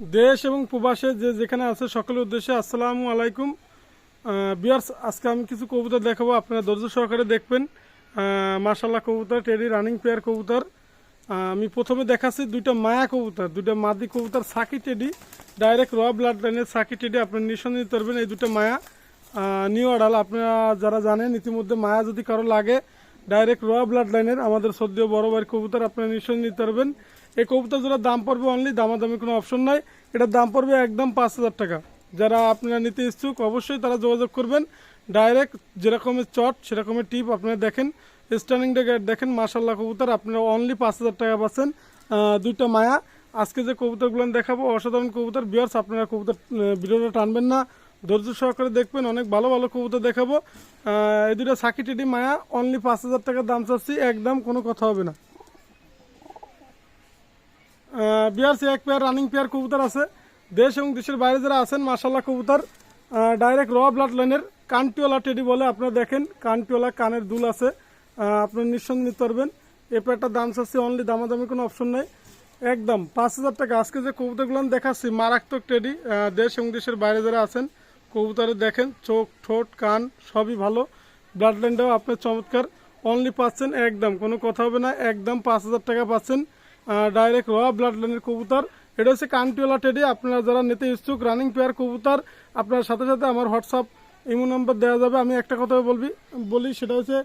দেশ এবং প্রবাসে যে যেখানে আছে, সকলের উদ্দেশ্যে আসসালামু আলাইকুম। বিয়ার্স, আজকে আমি কিছু কবুতর দেখাবো, আপনারা ধৈর্য সহকারে দেখবেন। মার্শাল্লাহ কবুতর, টেডি রানিং পেয়ার কবুতর। আমি প্রথমে দেখাচ্ছি দুইটা মায়া কবুতর, দুইটা মাদি কবুতর, সাকি টেডি। ডাইরেক্ট র ব্লাড লাইনের সাকি টেডি, আপনার নিঃসন্দেহ করবেন এই দুটো মায়া। নিউ আডাল আপনারা যারা জানেন, ইতিমধ্যে মায়া যদি কারও লাগে ডাইরেক্ট র ব্লাড লাইনের আমাদের সদ্য বড় বাড়ির কবুতর আপনারা নিঃসন্দেহ নিতে পারবেন। এই কবুতর জোড়ার দাম পড়বে অনলি দামাদামি কোনো অপশন নাই। এটার দাম পড়বে একদম পাঁচ হাজার টাকা। যারা আপনারা নিতে ইচ্ছুক, অবশ্যই তারা যোগাযোগ করবেন। ডাইরেক্ট যেরকমের চট সেরকমের টিপ আপনারা দেখেন। স্টার্নিং দেখেন মাসাল্লাহ কবুতর, আপনারা অনলি পাঁচ হাজার টাকা পাচ্ছেন। দুইটা মায়া। আজকে যে কবুতরগুলো দেখাবো, অসাধারণ কবুতর। বিয়ার্স আপনারা কবুতর ভিডিওটা টানবেন না। ধৈর্য সহকারে দেখবেন, অনেক ভালো ভালো কবুতর দেখাবো। এই দুটো সাকি টিডি মায়া অনলি পাঁচ হাজার টাকার দাম চাচ্ছি। একদম কোনো কথা হবে না। বিআরসি এক পেয়ার রানিং পেয়ার কবুতর আছে। দেশ এবং দেশের বাইরে যারা আছেন মাসাল্লাহ কবুতর। ডাইরেক্ট র ব্লাড লাইনের কানটিওয়ালা টেডি বলে আপনারা দেখেন কানটিওয়ালা কানের দুল আছে। আপনারা নিঃসন্দেহ নিতে পারবেন। এই পেয়ারটার দাম চাচ্ছি অনলি দামাদামি কোনো অপশন নাই। একদম, পাঁচ হাজার টাকা। আজকে যে কবুতরগুলো দেখাচ্ছি, মারাত্মক টেডি দেশ এবং দেশের বাইরে যারা আছেন কবুতরে দেখেন, চোখ, ঠোঁট, কান, সবই ভালো। ব্লাড লাইনটাও আপনার চমৎকার। অনলি পাচ্ছেন, একদম, কোনো কথা হবে না। একদম পাঁচ হাজার টাকা পাচ্ছেন। ডাইরেক্ট র ব্লাড লাইনের কবুতর। এটা হচ্ছে কান্টিওয়ালা টেডি আপনারা যারা নিতে ইচ্ছুক রানিং পেয়ার কবুতর, আপনার সাথে সাথে আমার হোয়াটসঅ্যাপ ইমো নম্বর দেওয়া যাবে। আমি একটা কথা বলবি, বলি, সেটা হচ্ছে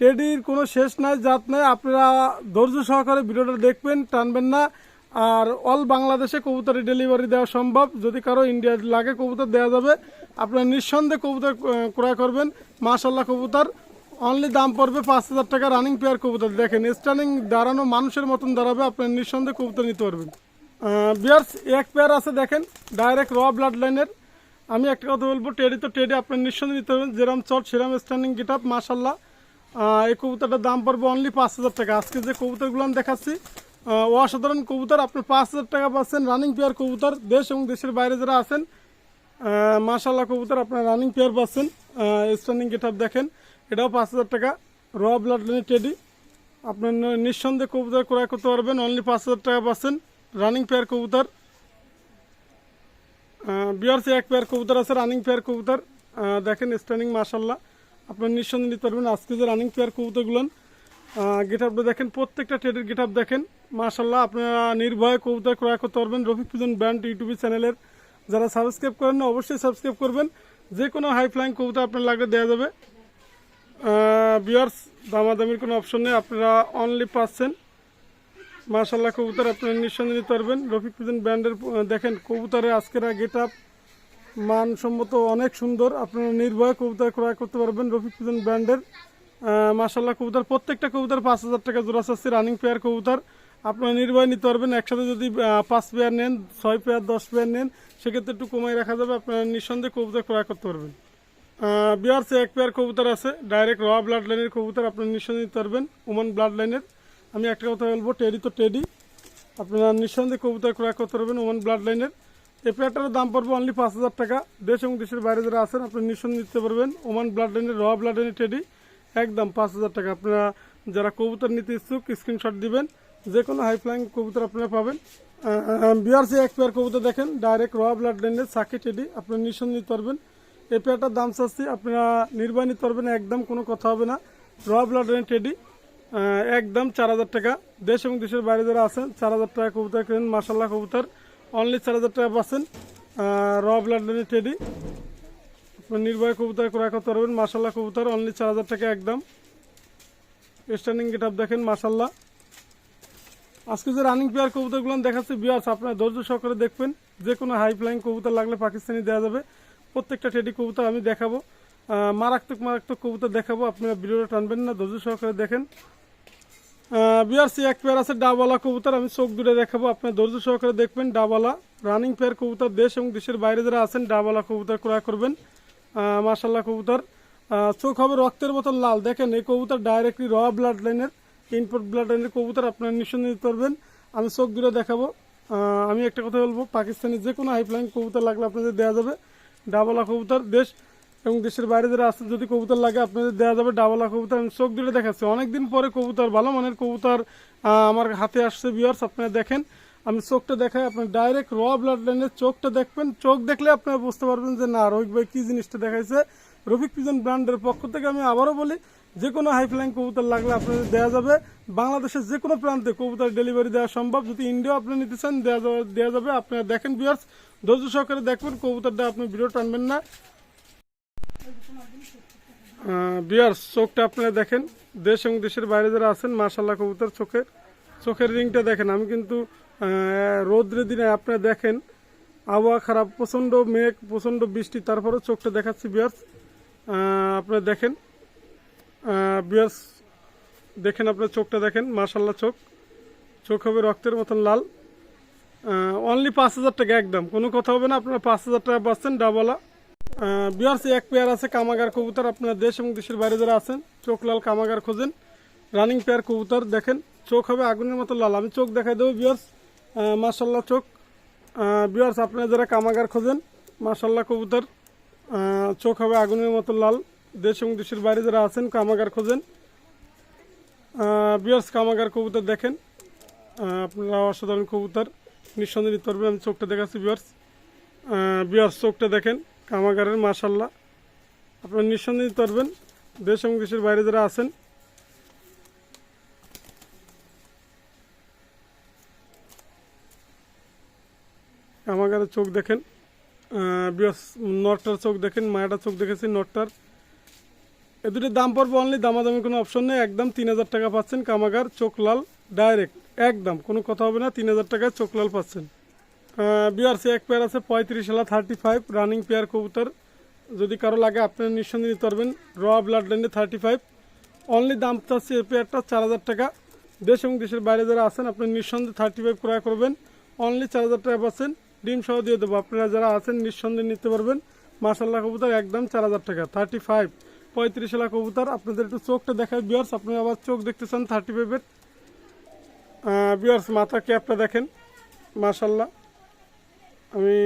টেডির কোনো শেষ নাই, জাত নাই। আপনারা ধৈর্য সহকারে ভিডিওটা দেখবেন, টানবেন না। আর অল বাংলাদেশে কবুতরের ডেলিভারি দেওয়া সম্ভব। যদি কারও ইন্ডিয়ার লাগে, কবুতর দেওয়া যাবে। আপনারা নিঃসন্দেহে কবুতর ক্রয় করবেন। মাশাল্লাহ কবুতর। অনলি দাম পড়বে পাঁচ হাজার টাকা রানিং পেয়ার কবুতর। দেখেন স্টার্নিং দাঁড়ানো মানুষের মতন দাঁড়াবে আপনার নিঃসন্দেহে কবুতর নিতে পারবেন। বিয়ার্স এক পেয়ার আছে, দেখেন ডাইরেক্ট র ব্লাড লাইনের আমি একটা কথা বলব টেডি তো টেডি আপনার নিঃসন্দেহে নিতে পারবেন। যেরম চট সেরম স্ট্যান্ডিং গেট আপ মাসাল্লাহ এই কবুতরটার দাম পড়বে অনলি পাঁচ হাজার টাকা। আজকে যে কবুতরগুলো আমি দেখাচ্ছি অসাধারণ কবুতর। আপনি পাঁচ হাজার টাকা পাচ্ছেন রানিং পেয়ার কবুতর, দেশ এবং দেশের বাইরে যারা আছেন মাসাল্লাহ কবুতর আপনার রানিং পেয়ার পাচ্ছেন। স্ট্যান্ডিং গেট দেখেন। এটাও পাঁচ হাজার টাকা। র ব্লাড লাইনের টেডি আপনার নিঃসন্দেহে কবুতর ক্রয় করতে পারবেন। অনলি পাঁচ হাজার টাকা পাচ্ছেন। রানিং পেয়ার কবুতর। বিআরসি এক পেয়ার কবুতর আছে রানিং পেয়ার কবুতর। দেখেন স্ট্যান্ডিং মাসাল্লাহ আপনার নিঃসন্দেহে নিতে পারবেন। আজকে যে রানিং পেয়ার কবুতরগুলো গেট আপটা দেখেন, প্রত্যেকটা ট্রেডের গেট আপ দেখেন। মাসাল্লাহ আপনারা নির্ভয়ে কবুতর ক্রয় করতে পারবেন। রফিক ফুজন ব্র্যান্ড ইউটিউব চ্যানেলের। যারা সাবস্ক্রাইব করেন না অবশ্যই সাবস্ক্রাইব করবেন। যে কোনো হাই ফ্লাইং কবুতর আপনার লাগলে দেওয়া যাবে। বিয়ার্স দামাদামির কোনো অপশন নেই, আপনারা অনলি পাচ্ছেন। মার্শাল্লাহ কবুতর আপনারা নিঃসন্দেহে নিতে পারবেন। রফিক ফুজন ব্র্যান্ডের দেখেন, কবুতরের আজকের গেট আপ মানসম্মত অনেক সুন্দর। আপনারা নির্ভয়ে কবুতর ক্রয় করতে পারবেন রফিক ফুজন ব্র্যান্ডের। মাসাল্লাহ কবুতর, প্রত্যেকটা কবুতর পাঁচ হাজার টাকা জোড়া চাচ্ছি রানিং পেয়ার কবুতর। আপনারা নির্ভয়ে নিতে পারবেন। একসাথে যদি পাঁচ পেয়ার নেন, ছয় পেয়ার দশ পেয়ার নেন, সেক্ষেত্রে একটু কমাই রাখা যাবে। আপনারা নিঃসন্দেহে কবুতর ক্রয় করতে পারবেন। বিহারসে এক পেয়ার কবুতর আছে। ডাইরেক্ট র ব্লাড লাইনের কবুতর আপনারা নিঃসন্দেহে নিতে পারবেন উমান ব্লাড লাইনের আমি একটা কথা বলব টেডি তো টেডি আপনারা নিঃসন্দেহে কবুতর ক্রয় করতে পারবেন ওমান ব্লাড লাইনের এই পেয়ারটার দাম পড়বে অনলি পাঁচ হাজার টাকা। দেশ এবং দেশের বাইরে যারা আছেন, আপনি নিঃসন্দেহে নিতে পারবেন ওমান ব্লাড লাইনের র ব্লাড লাইনের টেডি একদম পাঁচ হাজার টাকা। আপনারা যারা কবুতর নিতে ইচ্ছুক স্ক্রিনশট দিবেন। যে কোনো হাই ফ্লাইং কবুতর আপনারা পাবেন। বিআরসি এক পেয়ার কবুতর দেখেন। ডাইরেক্ট র ব্লাড লাইনের সাকি টেডি আপনারা নিঃসন্দেহে নিতে পারবেন। এই পেয়ারটার দাম চাচ্ছি, আপনারা নির্বাহ নিতে পারবেন একদম কোনো কথা হবে না। র ব্লাড লাইনের টেডি একদম চার হাজার টাকা। দেশ এবং দেশের বাইরে যারা আছেন, চার হাজার টাকা কবুতর কেনেন মার্শাল্লাহ কবুতর। অনলি চার হাজার টাকা পাচ্ছেন। র ব্লাড লাইনের টেডি আপনার নির্ভয় কবুতর ক্রয় করতে পারবেন মাসাল্লাহ কবুতর। অনলি চার হাজার টাকা একদম। স্ট্যান্ডিং গেট আপ দেখেন মার্শাল্লাহ আজকে যে রানিং পেয়ার কবুতরগুলো দেখাচ্ছি বিয়ার্স আপনার ধৈর্য সহকারে দেখবেন। যে কোনো হাই ফ্লাইং কবুতর লাগলে পাকিস্তানি দেওয়া যাবে। প্রত্যেকটা টেডি কবুতর আমি দেখাবো। মারাত্মক মারাত্মক কবুতর দেখাবো। আপনারা ভিডিওটা টানবেন না, ধৈর্য সহকারে দেখেন। বিআরসি এক পেয়ার আছে ডাবালা কবুতর, আমি চোখ দূরে দেখাবো। আপনার ধৈর্য সহকারে দেখবেন ডাবালা। রানিং পেয়ার কবুতর, দেশ এবং দেশের বাইরে যারা আছেন, ডাবালা কবুতর ক্রয় করবেন। মার্শাল্লাহ কবুতর। চোখ হবে রক্তের মতন লাল। দেখেন, এই কবুতর ডাইরেক্টলি র ব্লাড লাইনের ইনপুট ব্লাড লাইনের কবুতর আপনারা নিঃসন্দেহে নিতে পারবেন। আমি চোখ দূরে দেখাবো। আমি একটা কথা বলব, পাকিস্তানের যে কোনো হাইফ্লাইং কবুতর লাগলে আপনাদের দেওয়া যাবে। ডাবালা কবুতর দেশ এবং দেশের বাইরে যারা আসছে যদি কবুতর লাগে, আপনাদের দেওয়া যাবে ডাবলা কবুতর আমি চোখ দূরে দেখাচ্ছি। অনেকদিন পরে কবুতর, ভালো মানের কবুতর আমার হাতে আসছে বিয়ার্স আপনারা দেখেন। আমি চোখটা দেখাই আপনি ডাইরেক্ট র ব্লাড লাইনের চোখটা দেখবেন। চোখ দেখলে আপনারা বুঝতে পারবেন যে, না, রফিক ভাই কী জিনিসটা দেখাইছে। রফিক পিজন ব্র্যান্ডের পক্ষ থেকে আমি আবারও বলি যে কোনো হাইফ্লাইং কবুতর লাগলে আপনাদের দেওয়া যাবে। বাংলাদেশের যে কোনো প্রান্তে কবুতর ডেলিভারি দেওয়া সম্ভব। যদি ইন্ডিয়া আপনি নিতে চান দেওয়া যাবে দেওয়া যাবে। আপনারা দেখেন বিয়ার্স ধৈর্য সহকারে দেখবেন, কবুতরটা আপনি ভিডিও টানবেন না। বিয়ার্স চোখটা আপনারা দেখেন। দেশ এবং দেশের বাইরে যারা আছেন মাশাল্লাহ কবুতর চোখের চোখের রিংটা দেখেন। আমি কিন্তু রৌদ্রের দিনে আপনারা দেখেন, আবহাওয়া খারাপ, প্রচণ্ড মেঘ, প্রচণ্ড বৃষ্টি তারপরে চোখটা দেখাচ্ছি বিয়ার্স আপনারা দেখেন। বিয়ার্স, দেখেন আপনার চোখটা দেখেন মাশাল্লাহ চোখ। চোখ হবে রক্তের মতন লাল। অনলি পাঁচ হাজার টাকা একদম। কোনো কথা হবে না, আপনারা পাঁচ হাজার টাকা পাচ্ছেন ডাবলা বিয়ার্স, এক পেয়ার আছে, কামাগার কবুতর, আপনারা দেশ এবং দেশের বাইরে যারা আছেন, চোখ লাল কামাগার খোঁজেন। রানিং পেয়ার কবুতর, দেখেন, চোখ হবে আগুনের মতো লাল। আমি চোখ দেখাই দেবো, বিয়ার্স। মার্শাল্লাহ চোখ। বিয়ার্স, আপনারা যারা কামাগার খোঁজেন মার্শাল্লাহ কবুতর চোখ হবে আগুনের মতো লাল। দেশ এবং দেশের বাইরে যারা আছেন, কামাগার খোঁজেন। বিয়ার্স, কামাগার কবুতর দেখেন। আপনারা অসাধারণ কবুতর। নিঃসন্দেহে নিতে পারবেন আমি চোখটা দেখাচ্ছি, বিয়ার্স। বিয়ার্স, চোখটা দেখেন, কামাগারের মাশাল্লাহ আপনারা নিঃসন্দেহ নিতে পারবেন দেশ এবং দেশের বাইরে যারা আছেন। কামাগারের চোখ দেখেন। বিয়ার্স, নটটার চোখ দেখেন, মায়াটার চোখ দেখেছি, নটটার। এ দুটোর দাম পড়বে অনলি দামাদামি কোনো অপশন নেই। একদম তিন হাজার টাকা পাচ্ছেন কামাগার চোখ লাল ডাইরেক্ট একদম, কোনো কথা হবে না, তিন হাজার টাকায় চোখ লাল পাচ্ছেন বিআরসি এক পেয়ার আছে, পঁয়ত্রিশ সালা থার্টি ফাইভ রানিং পেয়ার কবুতর। যদি কারও লাগে, আপনারা নিঃসন্দেহে নিতে পারবেন। র ব্লাড লাইনে থার্টি ফাইভ অনলি দাম চাচ্ছে এই পেয়ারটা চার হাজার টাকা। দেশ এবং দেশের বাইরে যারা আছেন আপনি নিঃসন্দেহে থার্টি ফাইভ ক্রয় করবেন। অনলি চার হাজার টাকা পাচ্ছেন। ডিম সহ দিয়ে দেবো। আপনারা যারা আছেন, নিঃসন্দেহে নিতে পারবেন। মাসাল্লাহ কবুতর, একদম চার হাজার টাকা। থার্টি ফাইভ পঁয়ত্রিশ লাখ কবুতর আপনাদের একটু চোখটা দেখায় বিয়ার্স আপনি আবার চোখ দেখতে চান থার্টি ফাইভের বিয়ার্স মাথা ক্যাপটা দেখেন মাশাল্লাহ আমি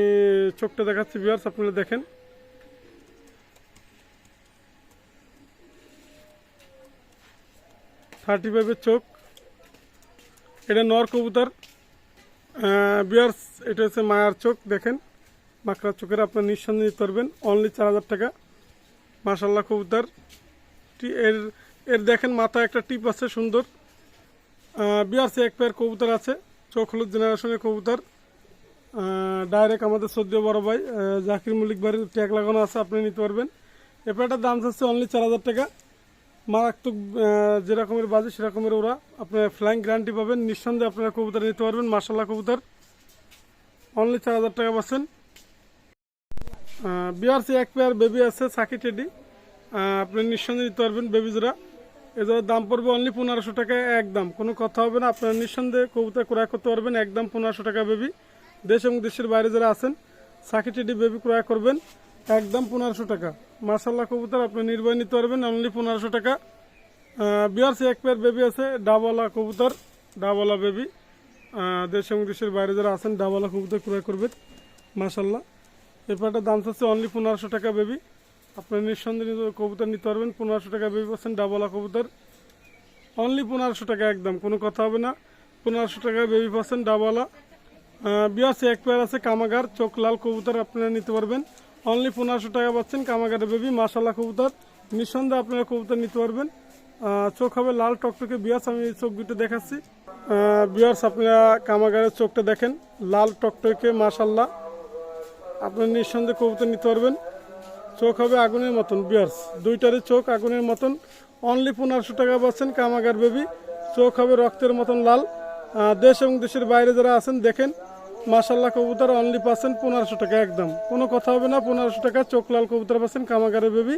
চোখটা দেখাচ্ছি বিয়ার্স আপনারা দেখেন। থার্টি ফাইভের চোখ। এটা নর কবুতর। বিয়ার্স এটা হচ্ছে মায়ার চোখ, দেখেন। মাকড়ার চোখের আপনার নিঃসন্দেহ নিতে পারবেন। অনলি চার হাজার টাকা। মাশাল্লাহ কবুতর। এর এর দেখেন মাথায় একটা টিপ আছে সুন্দর। বিআরসি এক পেয়ার কবুতর আছে, চোখ হলুদ জেনারেশনের কবুতর। ডাইরেক্ট আমাদের সদ্য বড় ভাই জাকির মল্লিক বাড়ির ট্যাগ লাগানো আছে, আপনি নিতে পারবেন। এ পেয়ারটার দাম চাচ্ছে অনলি চার হাজার টাকা। মারাত্মক যেরকমের বাজে সেরকমের ওরা আপনার ফ্লাইং গ্যারান্টি পাবেন, নিঃসন্দেহে আপনারা কবুতর নিতে পারবেন মার্শাল্লাহ কবুতর। অনলি চার হাজার টাকা পাচ্ছেন। বিআরসি এক পেয়ার বেবি আছে, সাকি টেডি আপনি নিঃসন্দেহে নিতে পারবেন বেবি জোড়া। এজোড়ার দাম পড়বে অনলি পনেরোশো টাকা একদম কোনো কথা হবে না, আপনারা নিঃসন্দেহে কবুতর ক্রয় করতে পারবেন একদম পনেরোশো টাকা বেবি দেশ এবং দেশের বাইরে যারা আছেন, সাকি টেডি বেবি ক্রয় করবেন একদম পনেরোশো টাকা। মার্শাল্লাহ কবুতর, আপনি নির্ভয় নিতে পারবেন অনলি পনেরোশো টাকা। বিআরসি এক পেয়ার বেবি আছে, ডাবলা কবুতর, ডাবলা বেবি দেশ এবং দেশের বাইরে যারা আছেন, ডাবলা কবুতর ক্রয় করবেন মার্শাল্লাহ এই পাটার দাম চাচ্ছে অনলি পনেরোশো টাকা বেবি আপনার নিঃসন্দেহে কবুতর নিতে পারবেন। পনেরোশো টাকা বেবি পাচ্ছেন ডাবলা কবুতর। অনলি পনেরোশো টাকা একদম, কোনো কথা হবে না। পনেরোশো টাকা বেবি পাচ্ছেন ডাবলা বিয়াসে এক পেয়ার আছে, কামাগার, চোখ লাল কবুতর আপনারা নিতে পারবেন। অনলি পনেরোশো টাকা পাচ্ছেন কামাগারের বেবি মাসাল্লাহ কবুতর। নিঃসন্দেহে আপনারা কবুতর নিতে পারবেন। চোখ হবে লাল, টকটকে বিয়াস আমি চোখ দুটো দেখাচ্ছি। বিয়ার্স আপনারা কামাগারের চোখটা দেখেন। লাল, টকটকে মাসাল্লাহ আপনি নিঃসন্দেহে কবুতর নিতে পারবেন। চোখ হবে আগুনের মতন বিয়ার্স দুইটারই চোখ আগুনের মতন। অনলি পনেরোশো টাকা পাচ্ছেন কামাগার বেবি চোখ হবে রক্তের মতন লাল। দেশ এবং দেশের বাইরে যারা আছেন দেখেন। মাসাল্লাহ কবুতর অনলি পাচ্ছেন পনেরোশো টাকা একদম। কোনো কথা হবে না পনেরোশো টাকা চোখ লাল কবুতর পাচ্ছেন কামাগারের বেবি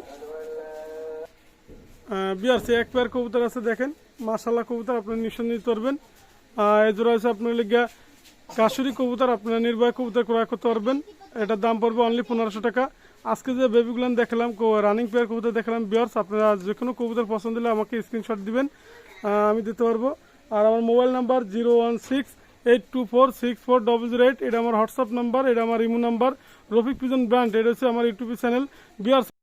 বিআরসি এক পেয়ার কবুতর আছে দেখেন। মাসাল্লাহ কবুতর আপনার নিঃসন্দেহে আহ, এই আছে আপনার লিগা কাশুরি কবুতর। আপনারা নির্বাহ কবুতর ক্রয় করতে পারবেন। এটার দাম পড়বে অনলি পনেরোশো টাকা। আজকে যে বেবিগুলো দেখলাম রানিং পেয়ার কবুতর দেখলাম, বিয়ার্স, আপনারা যে কোনো কবুতর পছন্দ হলে আমাকে স্ক্রিনশট দিবেন। আমি দিতে পারব। আর আমার mobile number zero one six eight two four six four double zero eight এটা আমার হোয়াটসঅ্যাপ নাম্বার এটা আমার Imo number Rafiq pigeon brand এটা হচ্ছে আমার ইউটিউব চ্যানেল বিয়ার্স